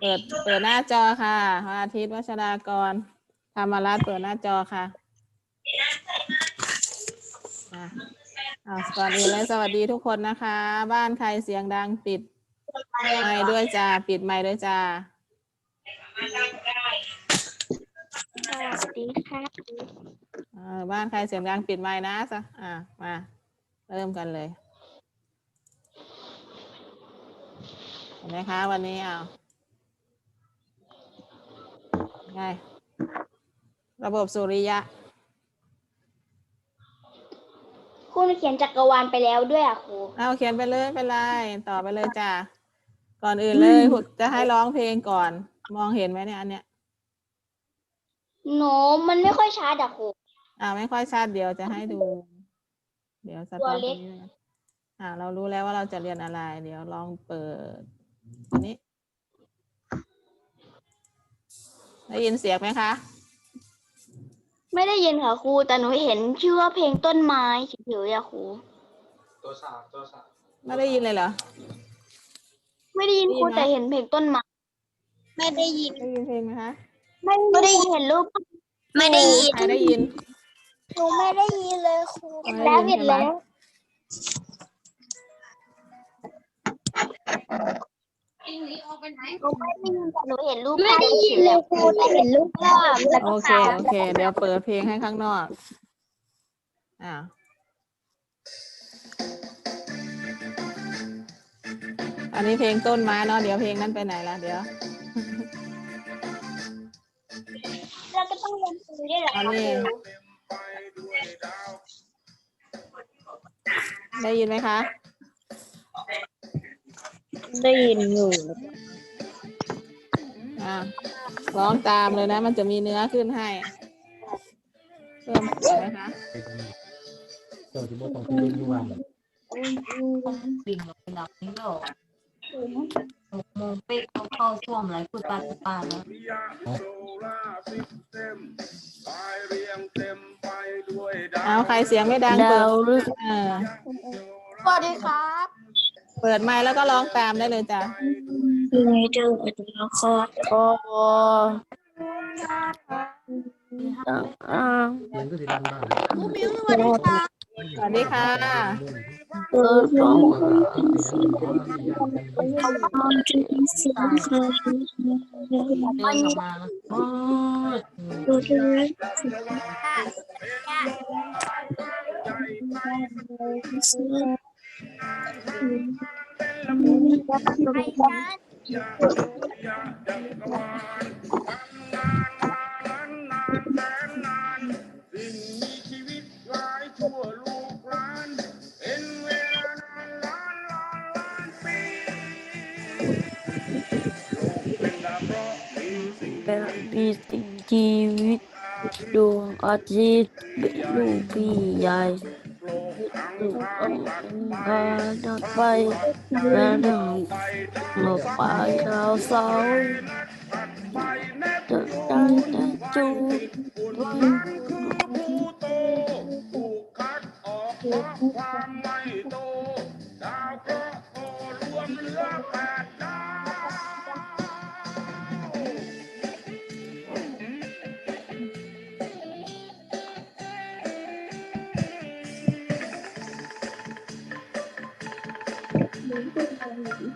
เปิดเปิดหน้าจอค่ะพระอาทิตย์วัชรากรธรรมรัตน์เปิดหน้าจอค่ะอะเอาก่อนอื่นเลยสวัสดีทุกคนนะคะ บ้านใครเสียงดังปิดไมค์ด้วยจ้าปิดไมค์ด้วยจ้าสวัสดีค่ะเออบ้านใครเสียงดังปิดไมค์นะซะอะมาเริ่มกันเลยเห็นไหมคะวันนี้เอา ไง ระบบสุริยะ คุณเขียนจักรวาลไปแล้วด้วยอะครู เอาเขียนไปเลยไม่เป็นไรต่อไปเลยจ้าก่อนอื่นเลยจะให้ร้องเพลงก่อน มองเห็นไหมเนี่ยอันเนี้ยหนูมันไม่ค่อยชัดอะครู อ่าไม่ค่อยชัดเดี๋ยวจะให้ดู เดี๋ยวสตัต็วอปเล็กตรงนี้นะอ่าเรารู้แล้วว่าเราจะเรียนอะไร เดี๋ยวลองเปิดอันนี้ ได้ยินเสียงไหมคะ ไม่ได้ยินค่ะครูแต่หนูเห็นชื่อว่าเพลงต้นไม้เฉยๆอะครูตัวสามตัวสามไม่ได้ยินเลยเหรอ ไม่ได้ยินครูได้ยินไหม แต่เห็นเพลงต้นไม้ไม่ได้ยิน ได้ยินเพลงไหมคะไม่ได้ยินเห็นรูป ไม่ได้ยิน ใครได้ยินหนูไม่ได้ยินเลยครู ไม่ได้ยินเห็นใช่ไหม แล้วหนูไม่ได้ยินแต่หนูเห็นรูปภาพเฉยๆแล้วครูแต่เห็นรูปภาพแล้วโอก็เคโอเค เดี๋ยวเปิดเพลงให้ข้างนอก อ่าอันนี้เพลงต้นไม้เนาะ เดี๋ยวเพลงนั้นไปไหนละเดี๋ยว เราก็ต้องเรียนรู้ด้วยเหรออันคะนี้ครูได้ยินไหมคะ ได้ยินอยู่อ่าร้องตามเลยนะ มันจะมีเนื้อขึ้นให้ เพิ่มเสียงไหมคะเจ้าที่บ่ต้องไปเรียนอยู่วันวิ่งลงไปดับนี่ก็หกโมงเป๊ะเขาเข้าส้วมหลายพูดปาดปาดแล้วเอาใครเสียงไม่ดังเปิดสวัสดีครับ เปิดไมค์แล้วก็ร้องตามได้เลยจ้ะยังไงเจออาจารย์ครับโอ้เรียนก็สิดังมากสวัสดีค่ะเออน้องเดินออกมาโอ้ยดูด้ วยแบบมีสิ่งชีวิตดวงอาทิตย์เป็นลูกพี่ใหญ่ ลูกองพาดักไปและดังหลบป่าดาวเสาร์จะได้แต่จูบ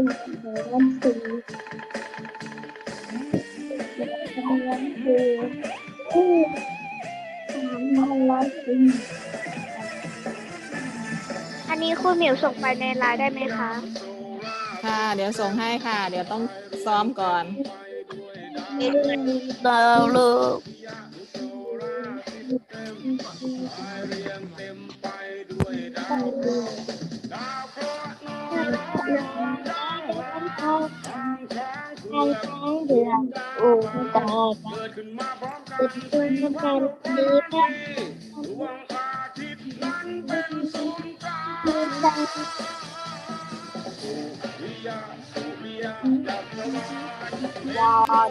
อันนี้คุณหมิวส่งไปในไลน์ได้ไหมคะค่ะ เดี๋ยวส่งให้ค่ะ เดี๋ยวต้องซ้อมก่อน ดาวเลิก ตาติดตัวทำการดีแค่ยอน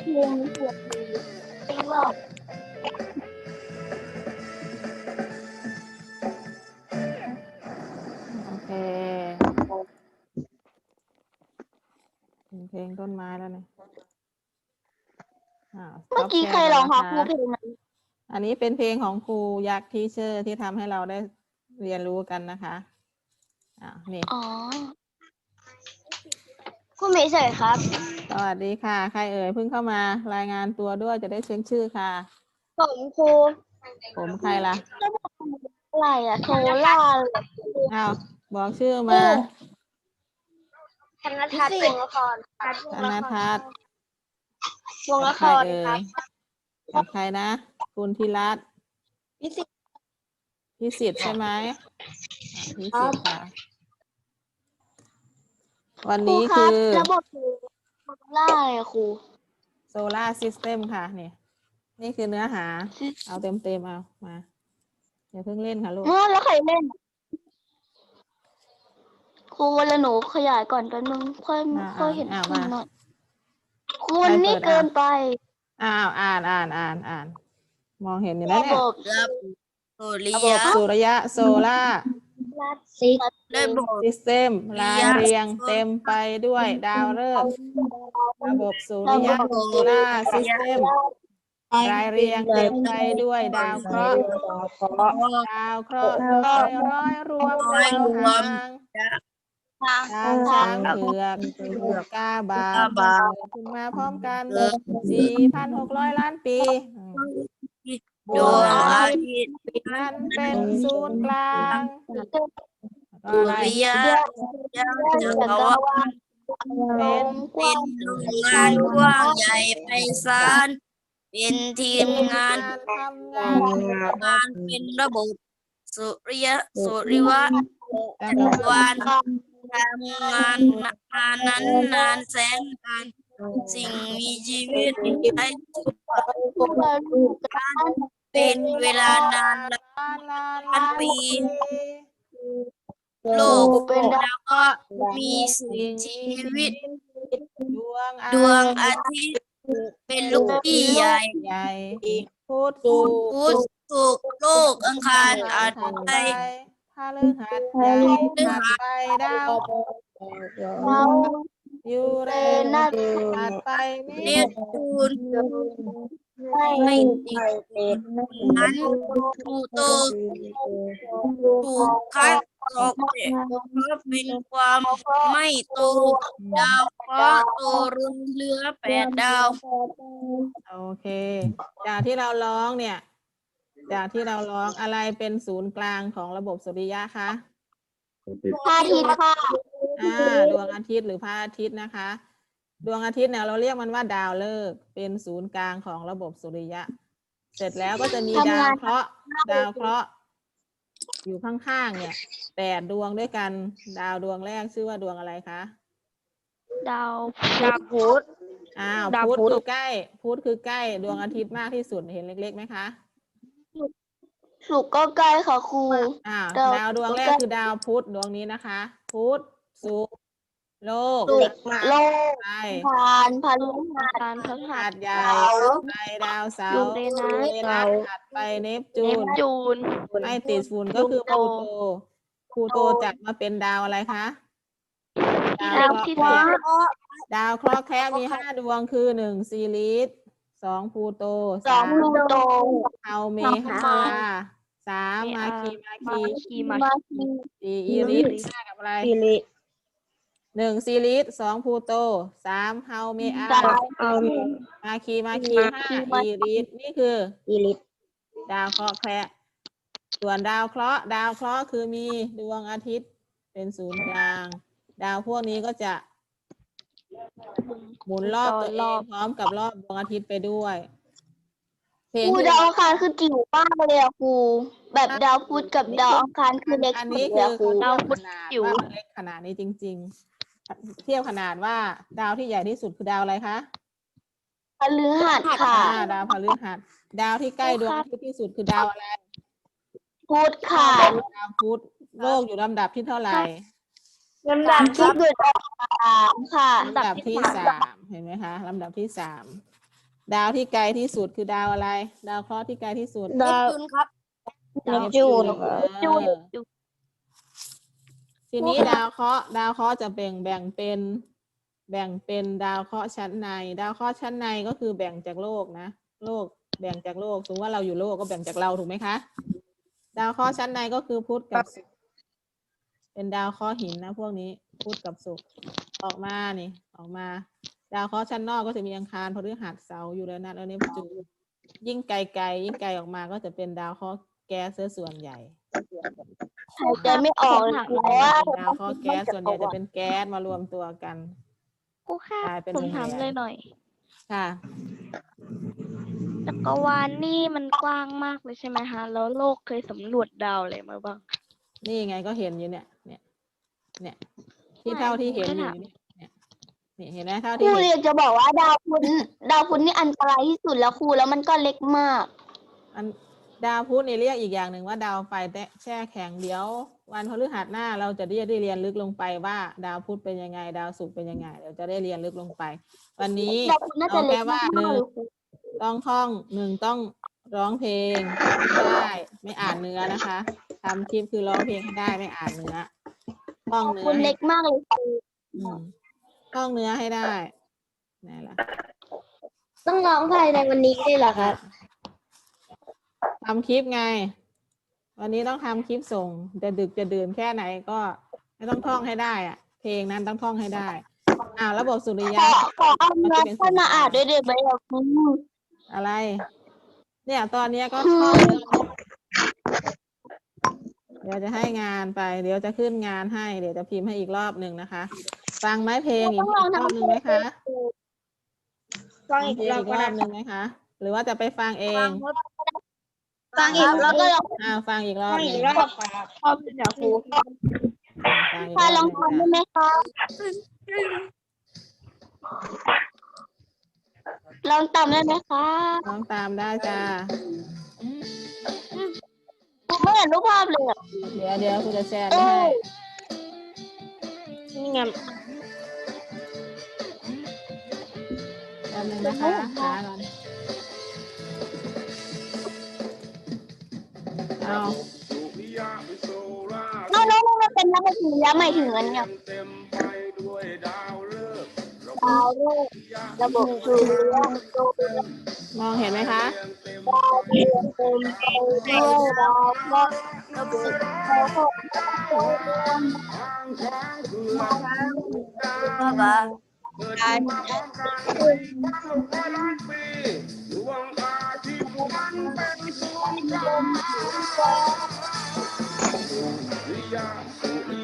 เพลงเสียงดีเป็นรอบโอเคเพลงต้นไม้แล้วเนี่ยาวเมื่อกี้ใครร้องคะครูเพลงนั้นอันนี้เป็นเพลงของครูยักษ์ทีเชอร์ที่ทำให้เราได้เรียนรู้กันนะคะอ่านี่ อ๋อคุณเมย์เฉยครับ สวัสดีค่ะ ใครเอ่ยเพิ่งเข้ามารายงานตัวด้วยจะได้เช็คชื่อค่ะ ผมครูผมใครล่ะอะไรอะโซล่าร์อ้าวบอกชื่อมาธนทัศน์วงละครธนทัศน์วงละคใครรเอ่ครับยกับใครนะคุณธีรัตน์พิสิทธิ์พิสิทธิ์ใช่ไหมอะพิสิทธิ์ค่ะ วันครูนี้ครัคืบอระบบ คือโซล่าร์อะครูโซลาร์ซิสเต็มค่ะนี่นี่คือเนื้อหา เอาเต็มเต็มๆเอามาอย่าเพิ่งเล่นค่ะลูกเออแล้วใครเล่นครูวันละหนูขยายก่อนแป๊บนึงค่อยอ่าค่อยเห็นอ่าขึ้นมา หน่อยครูมันนี่ใครเปิดเกินไปอ้าวอ่านอ่านอ่านอ่าน มองเห็นอยู่แล้วระเนี่บยบระบบสุริระบบยะสุริยะโซลาร์ ซิกระบบซิสเต็มรายเรียงเต็มไปด้วยดาวฤกษ์ระบบสุริยะโซลาร์ซิสเต็มรายเรียงเต็มไปด้วยดาวเคราะห์ดาวเคราะห์ร้อยร้อยรวมดาวหางดาวช้างเผือกกาบาทขึ้นมาพร้อมกัน4,600ล้านปีอืม ดวงอาทิตย์นั้นเป็นศูนย์กลางสุริยะยังจักรวาลเป็นเป็นโรงงานกว้างใหญ่ไพศาลเป็นทีมงานทำงานเป็นระบบสุริยะสุริวะจัจักรวาลลทำงานนานนั้นนานแสนนาน สิ่งมีชีวิตได้เป็นเวลานานหลายล้านานล้านปี โลกเป็นดาวแล้วก็มีสิ่งชีวิต ดวงอาทิตย์เป็นลูกพี่ใหญ่พุธพุธศุกร์โลกอังคารอาทิตย์ไปพาฤหัสใหญ่ถัดไปดาว ยูเรเป็นนันัสกถัดไปเนนี่ปจูนไม่ไม่ติดนั้นพลูโตถูกคัดออกเพราะเป็นความไม่โตดาวเคราะโตรวมเหลือแปดดาว โอเค จากที่เราร้องเนี่ย จากที่เราร้องอะไรเป็นศูนย์กลางของระบบสุริยะคะพระอาทิตย์ค่ะ อ่าดวงอาทิตย์หรือพระอาทิตย์นะคะ ดวงอาทิตย์เนี่ยเราเรียกมันว่าดาวฤกษ์เป็นศูนย์กลางของระบบสุริยะ เสร็จแล้วก็จะมีดาวเคราะห์ดาวเคราะห์อยู่ข้างๆเนี่ยแปดดวงด้วยกัน ดาวดวงแรกชื่อว่าดวงอะไรคะดาวดาวพุธอ้าวดาวพุธพุธคือใกล้พุธคือใกล้ดวงอาทิตย์มากที่สุดเห็นเล็กๆไหมคะสุกร์ก็ใกล้ค่ะครูอ้าวดาวดาวดวงแรกใกล้คือดาวพุธดวงนี้นะคะ พุธ ศุกร์โลกสุกร์โลกไปพานพฤหัสพานพฤหัหาสดใหญ่ไปดาวเสาร์ยูเรนัสยูเรนัสถัดไปเนปจูเนปนจูน ไม่ติดฝุ่นก็คือพลูพลูโต โต พลูโตจัดมาเป็นดาวอะไรคะ ดาวดาวเคที่ราะห์สุดแคะดาวเคราะห์แคะมีห้าดวงคือหนึ่งซีรีสสองพลูโตสองพลูโต เฮาเมฮาสามสามมาคีมาคีคีมาคีสี่อีริสห้ากับอะไร หนึ่งซีรีสสองพลูโตสามเฮาเมอาสามมาคีมาคีห้าอีริสนี่คือ อีลิตดาวเคราะห์แคระส่วนดาวเคราะห์ดาวเคราะห์คือมีดวงอาทิตย์เป็นศูนย์กลาง ดาวพวกนี้ก็จะหมุนรอบตัวเองพร้อมกับรอบดวงอาทิตย์ไปด้วยเพลงครูที่ดาวเราอังคารคือจิ๋วมากเลยอะครูแบบดาวพุธกับดาวอังคารคือเล็กอันสุดนี้เลยคืออะครูเขาเทียบขนาดว่ามันเล็กขนาดนี้จริง ๆ เทียบขนาดว่าดาวที่ใหญ่ที่สุดคือดาวอะไรคะพฤหัสค่ะ อ่าดาวพฤหัสดาวที่ใกล้ดวงอาทิตย์ที่สุดคือดาวอะไรพุธค่ะดาวพุธโลกอยู่ลำดับที่เท่าไหร่ลำดับที่เกิดอังคารค่ะลำดับที่สามเห็นไหมคะลำดับที่สามดาวที่ไกลที่สุดคือดาวอะไร ดาวเคราะห์ที่ไกลที่สุด ดาวครับเนปจูนเออจูน ทีนี้ดาวเคราะห์ดาวเคราะห์จะแบ่งแบ่งเป็น แบ่งเป็นดาวเคราะห์ชั้นใน ดาวเคราะห์ชั้นในก็คือแบ่งจากโลกนะ โลกแบ่งจากโลกสมมติว่าเราอยู่โลกก็แบ่งจากเราถูกไหมคะ ดาวเคราะห์ชั้นในก็คือพุธกับศุกร์เป็นดาวเคราะห์หินนะพวกนี้พุธกับศุกร์ออกมานี่ ออกมา ดาวเคราะห์ชั้นนอกก็จะมีอังคารพฤหัสเสาร์ยูเรนัสและเนปจูนยิ่งไกลๆยิ่งไกลออกมาก็จะเป็นดาวเคราะห์แก๊สเสียส่วนใหญ่ หายใจไม่ออกเลยเพราะว่าดาวเคราะห์แก๊สส่วนใหญ่จะเป็นแก๊สมารวมตัวกันครูค่ะกลายเป็นผมวงถามแหวนเลยหน่อยค่ะ จักรวาลนี่มันกว้างมากเลยใช่ไหมคะ แล้วโลกเคยสำรวจดาวอะไรมาบ้าง นี่ไงก็เห็นอยู่เนี่ย เนี่ย เนี่ย ที่เท่าที่เห็นอยู่เนี่ยเนี่ยเนี่ยเห็นไหมเท่าคที่รูเห็นเรียกจะบอกว่าดาวพุธดาวพุธนี่อันตรายที่สุดแล้วครูแล้วมันก็เล็กมาก อัน ดาวพุธนี่เรียกอีกอย่างหนึ่งว่าดาวไฟแช่แข็งเดี๋ยว วันพฤหัสหน้าเราจะได้ได้เรียนลึกลงไปว่า ดาวพุธเป็นยังไง ดาวศุกร์เป็นยังไงเดี๋ยวจะได้เรียนลึกลงไป วันนี้ดาวพุธน่าจะเอาเล็แค่กว่าหมานึ่กงเลยครูต้องท่องหนึ่งต้องร้องเพลงได้ไม่อ่านเนื้อนะคะทำคลิปคือร้องเพลงให้ได้ไม่อ่านเนื้อท่องเนื้อมันให้เล็กมากเลยครูอืมท่องเนื้อให้ได้นี่แหละต้องร้องภายในวันนี้เลยเหรอครับ ทำคลิปไง วันนี้ต้องทำคลิปส่ง จะดึกจะดื่นแค่ไหนก็ไม่ต้องท่องให้ได้อะเพลงนั้นต้องท่องให้ได้ อ่าระบบสุริขยะอขอเอาเนื้อท่านมาอ่านด้วยเดี๋ยวไปเอาครูอะไร เนี่ยตอนเนี้ยก็ท่องเนื้อเดี๋ยวจะให้งานไป เดี๋ยวจะขึ้นงานให้ เดี๋ยวจะพิมพ์ให้อีกรอบหนึ่งนะคะ ฟังไหมเพลงอีกต้องลองรอบทำหนึ่งไหมคะฟังอีกเพลงรอบอีกก็รอได้บหนึ่งไหมคะ หรือว่าจะไปฟังเอง ฟังอีกแล้วก็ลองอ่าฟังอีกรอบหนึ่งทำเดี๋ยวครูฟังอีกพารลออบงหนึ่งทำได้ค่ะไหมคะลองทำได้ไหมคะน้องตามได้จ้าครูไม่เห็นรูปภาพเลยอะเดี๋ยวเดี๋ยวคุณจะแชร์ไปให้นี่ไงแป๊บนึงนะคะหาก่อน องมันเป็นระบบสุริยะหมายถึงอันเนี้ยดาวฤกษ์ระบบสุริยะมองเห็นไหมคะดาวเดือนเต็มไปด้วยดาวเครา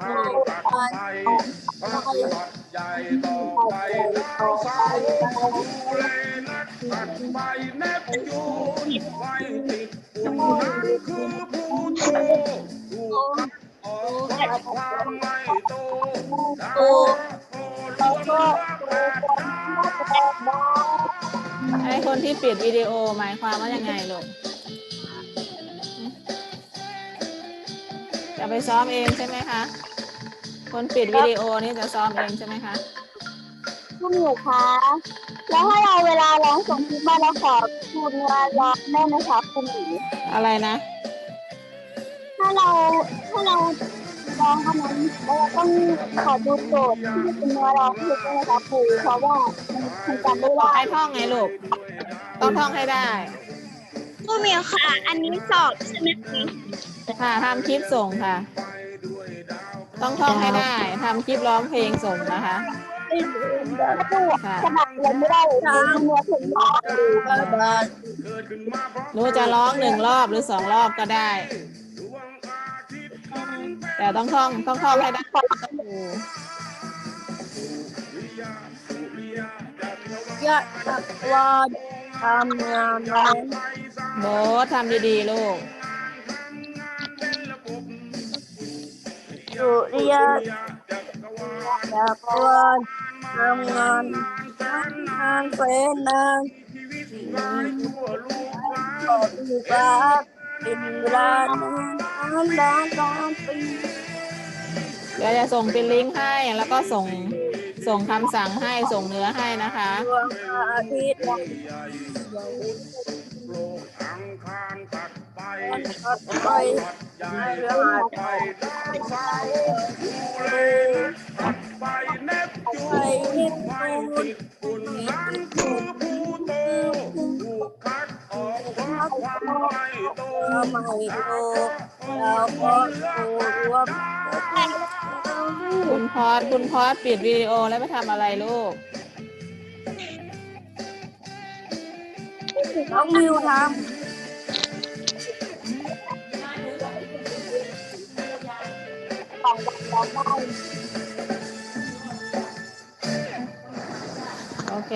ข้าวตัดไปปฏิบัติใหญ่ต่อไปดาวสาร์ดูแลนักตัดไปเนปจูนไว้ติดอุ่นนั้นคือผู้โตถูกตัดออกเพราะความไม่โตดาวโตรวมแปดดาว ไอคนที่ปิดวิดีโอหมายความว่ายังไงลูก ไปซ้อมเองใช่ไหมคะ คนปิดวิดีโอนี่จะซ้อมเองใช่ไหมคะคุณหนูคะแล้วถ้าเราเวลาร้องส่งคลิปมาเราขอคุณเวลาได้ไหมคะคุณหมีอะไรนะ ถ้าเราถ้าเราลองอันนั้นเราต้องขอดูโจทย์ที่เป็นเนื้อร้องเพลงด้วยนะคะครูเพราะว่ามันจำไม่ได้ให้ท่องไงลูก ต้องท่องให้ได้ครูเหมียวค่ะ อันนี้สอบใช่ไหมคะ ค่ะทำคลิปส่งค่ะ ต้องท่องให้ได้ทำคลิปร้องเพลงส่งนะคะครูค่ะสมัครเลยไม่ได้เลยเนื้อเพลงร้องหนูจะร้องหนึ่งรอบหรือสองรอบก็ได้ แต่ต้องท่องต้องท่องให้ได้ต้องดูยอดจักรวาลทำงานนั้นโบททำดีๆลูก สุริยะจักรวาลทำงานนั้นนานเป็นนานขอดูกราฟเป็นเวลานานล้านล้านปีเดี๋ยวจะส่งเป็นลิงก์ให้แล้วก็ส่งส่งคำสั่งให้ส่งเนื้อให้นะคะดวงอาทิตย์โลกอังคารตัดไป ใหญ่ไปดาวเสาร์ยูเรตัดไปเนปจูนไม่ติดฝุ่นนั้นคือพลูโตถูกคัดออกเพราะความไม่โตไม่โตเราก็โตรวมคุณพอดคุณพอดปิดวิดีโอแล้วไปทำอะไรลูก น้องมิวทำ โอเค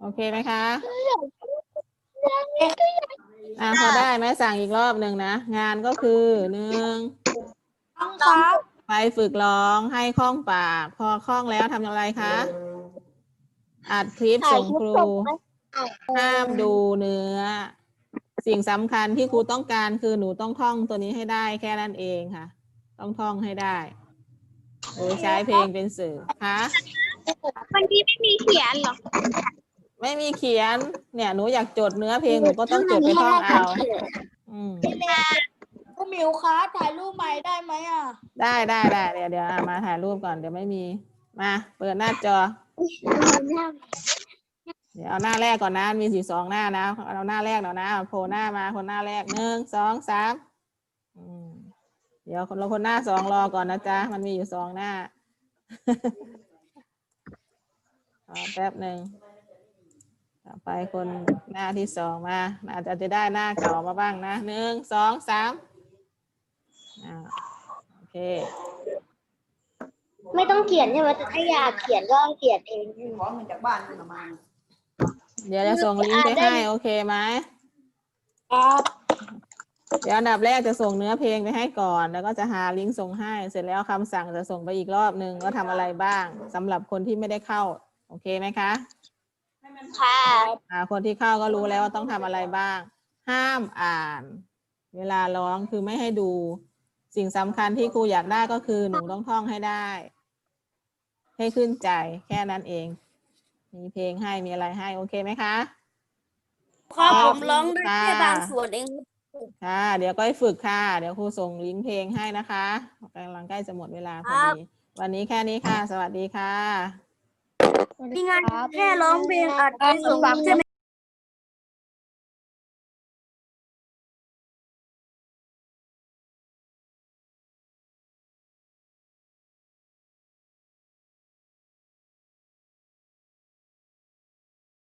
โอเคไหมคะอ่าพอได้ไหมสั่งอีกรอบหนึ่งนะ งานก็คือหนึ่งำครับไปฝึกร้องให้คล่องปาก พอคล่องแล้วทำอย่างไรคะ อัดคลิปส่งครู ห้ามดูเนื้อ สิ่งสำคัญที่ครูต้องการคือหนูต้องท่องตัวนี้ให้ได้แค่นั้นเองค่ะ ต้องท่องให้ได้โดยใช้เพลงเป็นสื่อคะวันนี้ไม่มีเขียนเหรอไม่มีเขียน เนี่ยหนูอยากจดเนื้อเพลงหนูก็ต้องจดไปท่องเอาอืมผู้มิวคะถ่ายรูปใหม่ได้ไหมอะ ได้ได้ได้เดี๋ยวเดี๋ยวอะมาถ่ายรูปก่อนเดี๋ยวไม่มี มา เปิดหน้าจอ เดี๋ยวเอาหน้าแรกก่อนนะ มีสีสองหน้านะเอาหน้าแรกเนาะนะโผล่หน้ามาคนหน้าแรกหนึ่งสองสามอืมเดี๋ยวคนเราคนหน้าสองรอก่อนนะจ๊ะ มันมีอยู่สองหน้ารอแป๊บหนึ่งต่อไปคนหน้าที่สองมาอาจจะจะได้หน้าเก่ามาบ้างนะหนึ่งสองสามอ่าโอเค ไม่ต้องเขียนใช่ไหมแต่ถ้าอยากเขียนก็เขียนเองขอเงินจากบ้านมามา เดี๋ยวจะส่งลิงก์ไปให้ โอเคไหมครับเดี๋ยวอันดับแรกจะส่งเนื้อเพลงไปให้ก่อน แล้วก็จะหาลิงก์ส่งให้ เสร็จแล้วคำสั่งจะส่งไปอีกรอบหนึ่งว่าทำอะไรบ้างสำหรับคนที่ไม่ได้เข้า โอเคไหมคะค่ะอ่าคนที่เข้าก็รู้แล้วว่าต้องทำอะไรบ้าง ห้ามอ่าน เวลาร้องคือไม่ให้ดู สิ่งสำคัญที่ครูอยากได้ก็คือหนูต้องท่องให้ได้ ให้ขึ้นใจแค่นั้นเอง มีเพลงให้มีอะไรให้โอเคไหมคะ ครับผมร้องได้ค่ะแค่บางส่วนเองค่ะ เดี๋ยวก็ให้ฝึกค่ะ เดี๋ยวครูส่งลิงก์เพลงให้นะคะกำลังใกล้จะหมดเวลาพอดีวันนี้แค่นี้ค่ะ สวัสดีค่ะ มีงานแค่ร้องเพลงอัดไปส่งใช่ไหม